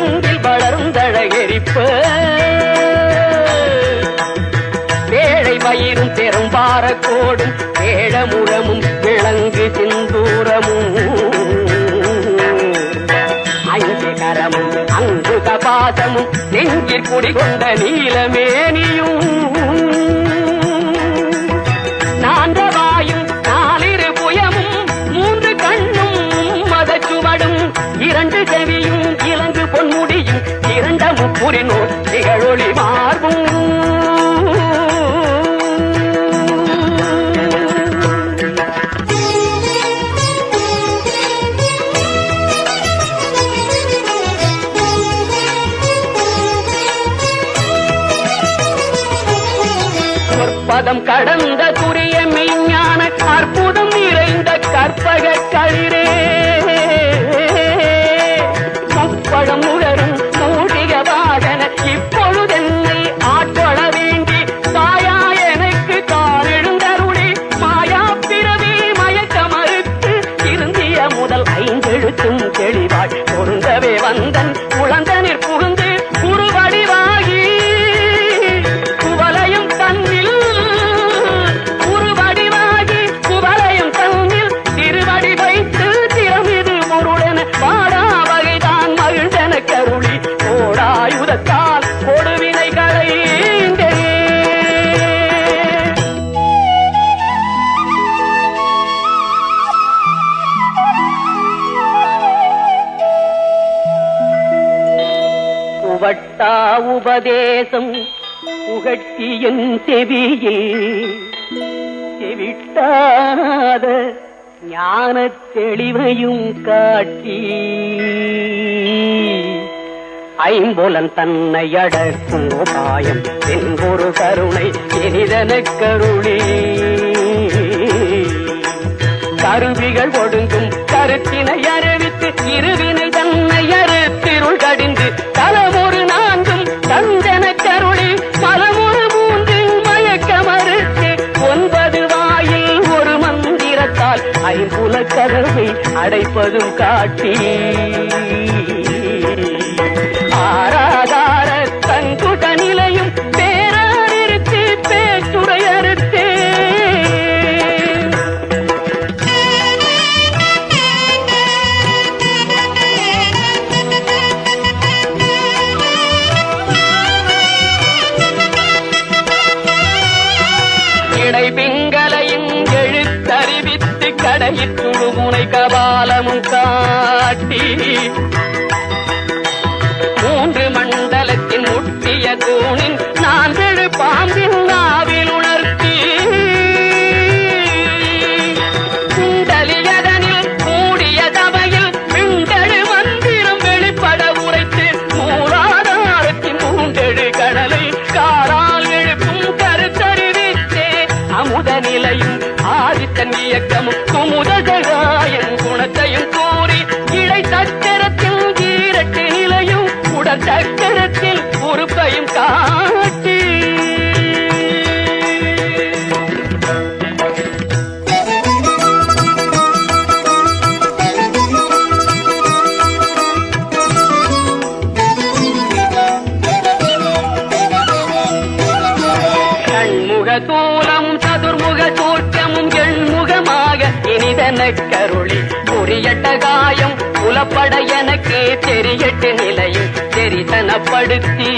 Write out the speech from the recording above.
கண்கள் வளர்ந்தழகெரிப்ப வேழை மயிரும் பெரும்பார கோடும் வேழமுழமும் விளங்கு சிந்தூரமும். அஞ்சு கரமும் அங்கு கபாசமும் நெஞ்சில் குடிகொண்ட நீலமேனியும். பதம் கடந்த துரிய மெய்ஞான அற்புதம் நிறைந்த கற்பக களிரே முப்பழம் உழரும் உபதேசம் புகட்டியன் செவியில் செவிட்டாத ஞான தெளிவையும் காட்டி ஐம்புலன் தன்னை அடக்கும் உபாயம் என்பொரு கருணை இனிதன கருளி. கருவிகள் ஒடுங்கும் கருத்தினை அறிவித்து இருவினை தன்னை அடைப்பதும் காட்டி ஆராதார தங்குட நிலையும் பேராரிருத்து பேச்சுரையறுத்தே இடை பிங்களையும் இத்துடு முனை கபாலமும் காட்டி மூன்று மண்டலத்தின் முட்டிய தூணின் நான்கு பாம்பின் நான் சக்கரத்தில் உறுப்பையும் காட்டி. கண்முக தூலமும் சதுர்முக தோற்றமும் எண்முகமாக இனிதன கருளி காயம் எனக்கு தெரியட்டு நிலையில் தெரிதனப்படுத்தி.